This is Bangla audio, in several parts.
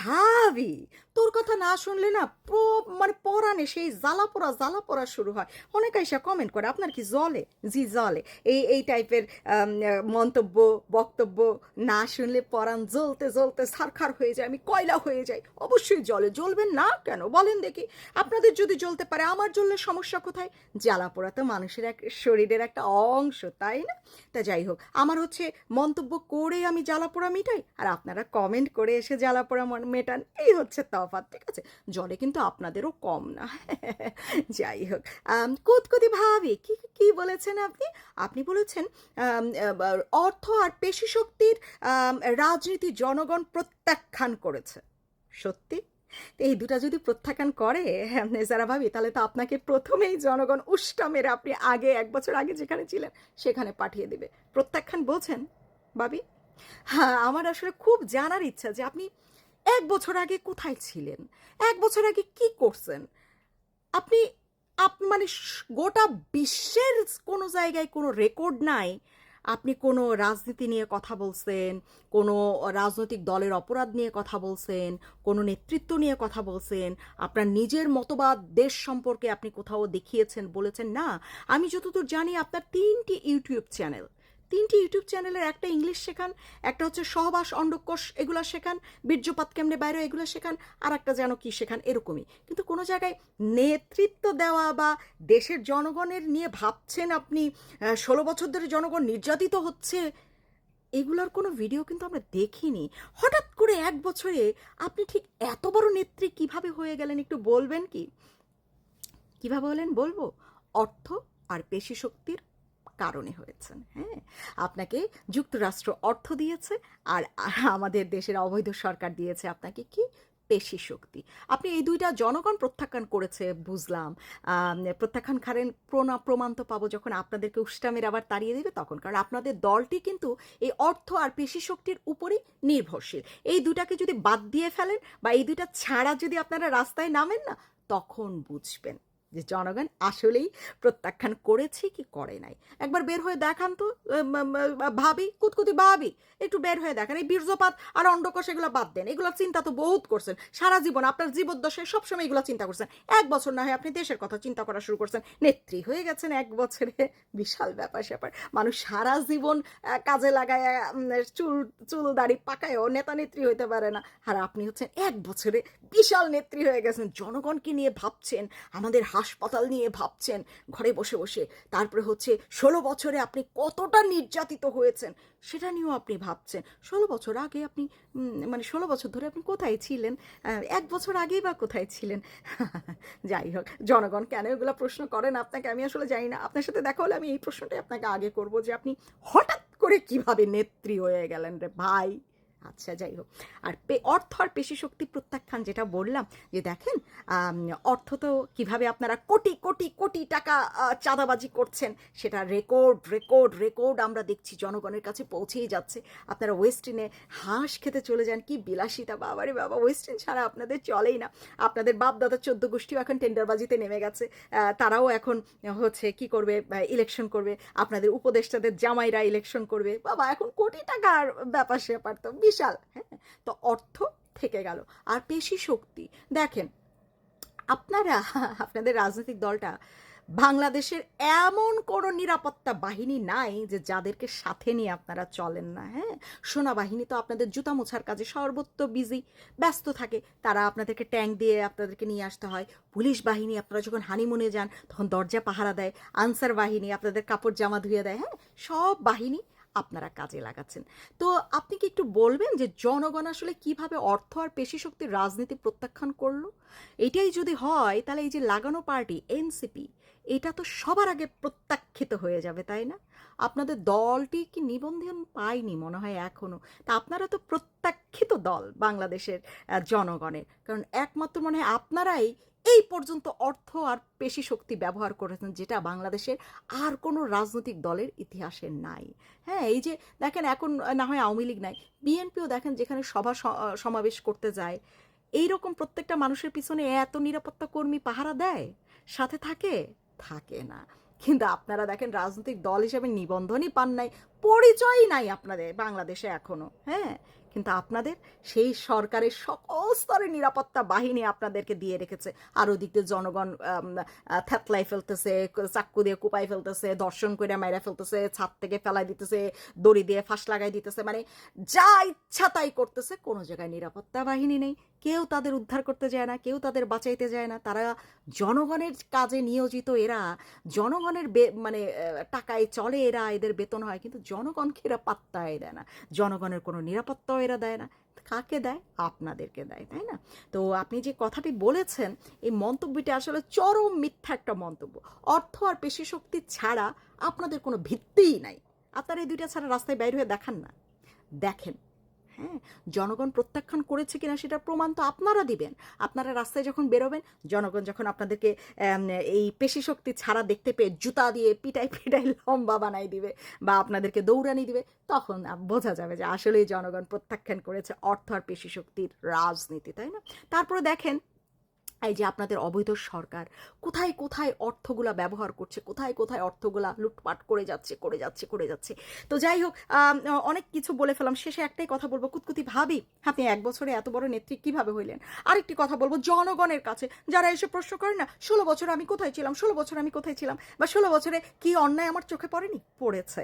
ভাবি। তোর কথা না শুনলে না মানে পরাণে সেই জ্বালা পোড়া জ্বালা পোড়া শুরু হয়। অনেকে এসে কমেন্ট করে, আপনার কি জলে জি জলে এই এই টাইপের মন্তব্য, বক্তব্য না শুনলে পরাণ জ্বলতে জ্বলতে সারখার হয়ে যায়, আমি কয়লা হয়ে যাই। অবশ্যই জলে জ্বলবেন না কেন? বলেন দেখি। আপনাদের যদি জ্বলতে পারে, আমার জ্বললে সমস্যা কোথায়? জ্বালা পোড়া তো মানুষের এক শরীরের একটা অংশ, তাই না? তা যাই হোক, আমার হচ্ছে মন্তব্য করে আমি জ্বালা পোড়া মিটাই, আর আপনারা কমেন্ট করে এসে জ্বালা পোড়া মেটান, এই হচ্ছে তফাৎ, ঠিক আছে? জলে কিন্তু আপনাদেরও কম না। যাই হোক কুতকুতি ভাবি, কি কি বলেছেন আপনি? আপনি বলেছেন অর্থ আর পেশি শক্তির রাজনীতি জনগণ প্রত্যাখ্যান করেছে। সত্যি? এই দুটা যদি প্রত্যাখ্যান করে যারা ভাবি, তাহলে তো আপনাকে প্রথমেই জনগণ উষ্টা মেরে আপনি আগে, এক বছর আগে যেখানে ছিলেন, সেখানে পাঠিয়ে দিবে। প্রত্যাখ্যান বলছেন, ভাবি? হ্যাঁ আমার আসলে খুব জানার ইচ্ছা যে আপনি এক বছর আগে কোথায় ছিলেন? এক বছর আগে কি করছেন? আপনি, আপ মানে গোটা বিশ্বের কোনো জায়গায় কোনো রেকর্ড নাই? আপনি কোনো রাজনীতি নিয়ে কথা বলছেন, কোনো রাজনৈতিক দলের অপরাধ নিয়ে কথা বলছেন, কোনো নেতৃত্ব নিয়ে কথা বলছেন, আপনার নিজের মতবাদ দেশ সম্পর্কে আপনি কোথাও দেখিয়েছেন, বলেছেন না? আমি যতদূর জানি আপনার তিনটি ইউটিউব চ্যানেল। তিনটি ইউটিউব চ্যানেলের একটা ইংলিশ শেখান, একটা হচ্ছে সহবাস অন্ডকোষ এগুলো শেখান, বীর্যপাত কেমনে বাইরে এগুলো শেখান, আর একটা যেন কি শেখান এরকমই। কিন্তু কোনো জায়গায় নেতৃত্ব দেওয়া বা দেশের জনগণের নিয়ে ভাবছেন আপনি ষোলো বছর ধরে জনগণ নির্যাতিত হচ্ছে, এগুলোর কোনো ভিডিও কিন্তু আমরা দেখিনি। হঠাৎ করে এক বছরে আপনি ঠিক এত বড় নেত্রী কীভাবে হয়ে গেলেন একটু বলবেন কি? কীভাবে হলেন বলব? অর্থ আর পেশি শক্তির কারণে হয়েছেন হ্যাঁ? আপনাকে যুক্তরাষ্ট্র অর্থ দিয়েছে আর আমাদের দেশের অবৈধ সরকার দিয়েছে আপনাকে কি? পেশি শক্তি। আপনি এই দুইটা জনগণ প্রত্যাখ্যান করেছে, বুঝলাম। প্রত্যাখ্যান খারেন প্রণা, প্রমাণ তো পাবো যখন আপনাদেরকে উষ্টামের আবার তাড়িয়ে দেবে তখন, কারণ আপনাদের দলটি কিন্তু এই অর্থ আর পেশি শক্তির উপরই নির্ভরশীল। এই দুটাকে যদি বাদ দিয়ে ফেলেন বা এই দুইটা ছাড়া যদি আপনারা রাস্তায় নামেন না, তখন বুঝবেন। যে জনগণ আসলেই প্রত্যাখ্যান করেছে কি করে নাই। একবার বের হয়ে দেখান তো ভাবি, কুতকুতি ভাবি, একটু বের হয়ে দেখেন। এই বীর্যপাত আর অন্ডকোষ এগুলো বাদ দেন। এগুলোর চিন্তা তো বহুত করছেন। সারা জীবন আপনার জীবদ্দশায় সবসময় এগুলো চিন্তা করছেন। এক বছর না হয় আপনি দেশের কথা চিন্তা করা শুরু করছেন। নেত্রী হয়ে গেছেন এক বছরে। বিশাল ব্যাপার স্যাপার। মানুষ সারা জীবন কাজে লাগায় চুল চুল দাড়ি পাকায়ও নেতা নেত্রী হইতে পারে না। আর আপনি হচ্ছেন এক বছরে বিশাল নেত্রী হয়ে গেছেন। জনগণকে নিয়ে ভাবছেন। আমাদের হাসপাতাল নিয়ে ভাবছেন, ঘরে বসে বসে। তারপরে হচ্ছে, ষোলো বছরে আপনি কতটা নির্যাতিত হয়েছেন সেটা নিয়েও আপনি ভাবছেন। ষোলো বছর আগে আপনি মানে ষোলো বছর ধরে আপনি কোথায় ছিলেন? এক বছর আগেই বা কোথায় ছিলেন? যাই হোক, জনগণ কেন এগুলো প্রশ্ন করেন আপনাকে? আমি আসলে জানি না। আপনার সাথে দেখা হলে আমি এই প্রশ্নটাই আপনাকে আগে করব যে আপনি হঠাৎ করে কীভাবে নেত্রী হয়ে গেলেন রে ভাই? আচ্ছা যাই হোক। আর অর্থ আর পেশি শক্তি প্রত্যাখ্যান যেটা বললাম, যে দেখেন অর্থ তো কীভাবে আপনারা কোটি কোটি কোটি টাকা চাঁদাবাজি করছেন, সেটা রেকর্ড রেকর্ড রেকর্ড আমরা দেখছি, জনগণের কাছে পৌঁছেই যাচ্ছে। আপনারা ওয়েস্টিনে হাঁস খেতে চলে যান কি বিলাসিতা, বাবারে বাবা ওয়েস্টিন ছাড়া আপনাদের চলেই না। আপনাদের বাপ দাদা চোদ্দ গোষ্ঠীও এখন টেন্ডারবাজিতে নেমে গেছে। তারাও এখন হচ্ছে কি করবে ইলেকশন করবে। আপনাদের উপদেষ্টাদের জামাইরা ইলেকশন করবে। বাবা, এখন কোটি টাকার ব্যাপার স্যাপার তো বিশাল। হ্যাঁ তো অর্থ থেকে গেল। আর পেশি শক্তি। দেখেন, আপনারা, আপনাদের রাজনৈতিক দলটা বাংলাদেশের এমন কোনো নিরাপত্তা বাহিনী নাই যে যাদেরকে সাথে নিয়ে আপনারা চলেন না। হ্যাঁ সেনাবাহিনী তো আপনাদের জুতা মোছার কাজে সর্বত্র বিজি ব্যস্ত থাকে। তারা আপনাদেরকে ট্যাঙ্ক দিয়ে আপনাদেরকে নিয়ে আসতে হয়। পুলিশ বাহিনী আপনারা যখন হানিমুনে যান, তখন দরজা পাহারা দেয়। আনসার বাহিনী আপনাদের কাপড় জামা ধুয়ে দেয়। হ্যাঁ সব বাহিনী আপনারা কাজে লাগাচ্ছেন। তো আপনি কি একটু বলবেন যে জনগণ আসলে কীভাবে অর্থ আর পেশি শক্তির রাজনীতি প্রত্যাখ্যান করল? এটাই যদি হয়, তাহলে এই যে লাগানো পার্টি এনসিপি এটা তো সবার আগে প্রত্যাখ্যিত হয়ে যাবে, তাই না? আপনাদের দলটি কি নিবন্ধন পায়নি মনে হয় এখনও? তা আপনারা তো প্রত্যাখ্যিত দল বাংলাদেশের জনগণের। কারণ একমাত্র মনে হয় আপনারাই এই পর্যন্ত অর্থ আর পেশি শক্তি ব্যবহার করেছেন যেটা বাংলাদেশের আর কোনো রাজনৈতিক দলের ইতিহাসে নাই। হ্যাঁ এই যে দেখেন এখন না হয় আওয়ামী লীগ নাই, বিএনপিও দেখেন যেখানে সভা সমাবেশ করতে যায় এই রকম প্রত্যেকটা মানুষের পিছনে এত নিরাপত্তা কর্মী পাহারা দেয়? সাথে থাকে? থাকে না। কিন্তু আপনারা দেখেন রাজনৈতিক দল হিসেবে নিবন্ধনই পান নাই, পরিচয়ই নাই আপনাদের বাংলাদেশে এখনও হ্যাঁ? কিন্তু আপনাদের সেই সরকারের সকল স্তরের নিরাপত্তা বাহিনী আপনাদেরকে দিয়ে রেখেছে। আর ওদিক দিয়ে জনগণ থ্যাতলাই ফেলতেছে, চাক্কু দিয়ে কুপাই ফেলতেছে দর্শন করে মাইরা ফেলতেছে, ছাদ থেকে ফেলাই দিতেছে, দড়ি দিয়ে ফাঁস লাগাই দিতেছে। মানে যা ইচ্ছা তাই করতেছে, কোনো জায়গায় নিরাপত্তা বাহিনী নেই। কেউ তাদের উদ্ধার করতে যায় না, কেউ তাদের বাঁচাইতে যায় না। তারা জনগণের কাজে নিয়োজিত এরা, জনগণের মানে টাকায় চলে এরা, এদের বেতন হয়, কিন্তু জনগণকে এরা পাত্তাই দেয় না। জনগণের কোনো নিরাপত্তাও এরা দেয় না। কাকে দেয়? আপনাদেরকে দেয়, তাই না? তো আপনি যে কথাটি বলেছেন, এই মন্তব্যটি আসলে চরম মিথ্যা একটা মন্তব্য। অর্থ আর পেশি শক্তি ছাড়া আপনাদের কোনো ভিত্তিই নাই। আপনারা এই দুইটা ছাড়া রাস্তায় বাইর হয়ে দেখান না। দেখেন হ্যাঁ জনগণ প্রত্যাখ্যান করেছে কিনা সেটা প্রমাণ তো আপনারা দিবেন। আপনারা রাস্তায় যখন বেরোবেন, জনগণ যখন আপনাদেরকে এই পেশি শক্তি ছাড়া দেখতে পেয়ে জুতা দিয়ে পিটাই পিটাই লম্বা বানাই দিবে বা আপনাদেরকে দৌড়ানি দিবে, তখন বোঝা যাবে যে আসলেই জনগণ প্রত্যাখ্যান করেছে অর্থ আর পেশি শক্তির রাজনীতি, তাই না? তারপরে দেখেন এই যে আপনাদের অবৈধ সরকার, কোথায় কোথায় অর্থগুলা ব্যবহার করছে, কোথায় কোথায় অর্থগুলা লুটপাট করে যাচ্ছে করে যাচ্ছে করে যাচ্ছে। তো যাই হোক অনেক কিছু বলে ফেলাম। শেষে একটাই কথা বলব, কুতকুতি ভাবি, আপনি এক বছরে এত বড় নেত্রী কীভাবে হইলেন? আরেকটি কথা বলব, জনগণের কাছে, যারা এসে প্রশ্ন করেন না, ষোলো বছর আমি কোথায় ছিলাম? ষোলো বছর আমি কোথায় ছিলাম? বা ষোলো বছরে কি অন্যায় আমার চোখে পড়েনি? পড়েছে।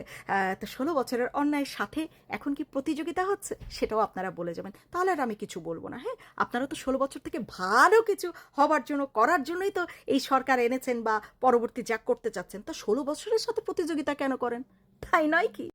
তো ষোলো বছরের অন্যায়ের সাথে এখন কি প্রতিযোগিতা হচ্ছে? সেটাও আপনারা বলে যাবেন। তাহলে আর আমি কিছু বলব না হ্যাঁ? আপনারা তো ষোলো বছর থেকে ভালো কিছু হবার জন্য, করার জন্যই তো এই সরকার এনেছেন বা পরবর্তী যা করতে চাচ্ছেন। তো ষোলো বছরের সাথে প্রতিযোগিতা কেন করেন? তাই নয় কি?